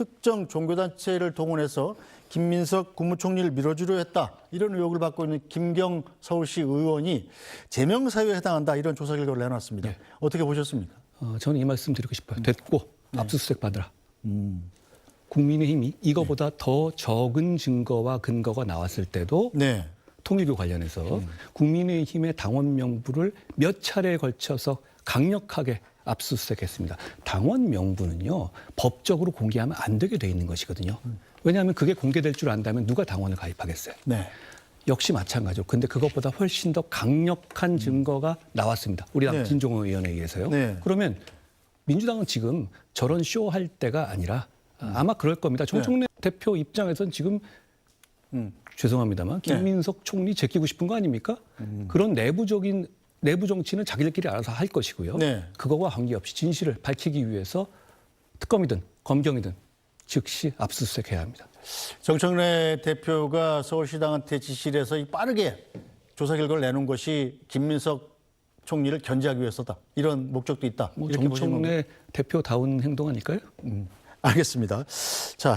특정 종교단체를 동원해서 김민석 국무총리를 밀어주려 했다. 이런 의혹을 받고 있는 김경 서울시 의원이 제명 사유에 해당한다. 이런 조사 결과를 내놨습니다. 어떻게 보셨습니까? 어, 저는 이 말씀 드리고 싶어요. 됐고 네. 압수수색 받으라. 음. 국민의힘이 이거보다 더 적은 증거와 근거가 나왔을 때도 네. 통일교 관련해서 음. 국민의힘의 당원 명부를 몇 차례에 걸쳐서 강력하게 압수수색했습니다. 당원 명부는요 법적으로 공개하면 안 되게 돼 있는 것이거든요. 왜냐하면 그게 공개될 줄 안다면 누가 당원을 가입하겠어요. 네. 역시 마찬가지로. 근데 그것보다 훨씬 더 강력한 증거가 나왔습니다. 우리 당 네. 진종호 의원에 의해서요. 네. 그러면 민주당은 지금 저런 쇼 할 때가 아니라 아마 그럴 겁니다. 정청래 대표 입장에선 지금 음. 죄송합니다만 네. 김민석 총리 제끼고 싶은 거 아닙니까? 그런 내부적인 내부 정치는 자기들끼리 알아서 할 것이고요. 네. 그거와 관계없이 진실을 밝히기 위해서 특검이든 검경이든 즉시 압수수색해야 합니다. 정청래 대표가 서울시당한테 지시를 해서 이 빠르게 조사 결과를 내놓은 것이 김민석 총리를 견제하기 위해서다. 이런 목적도 있다. 뭐? 정청래 대표다운 행동 아닐까요? 알겠습니다. 자,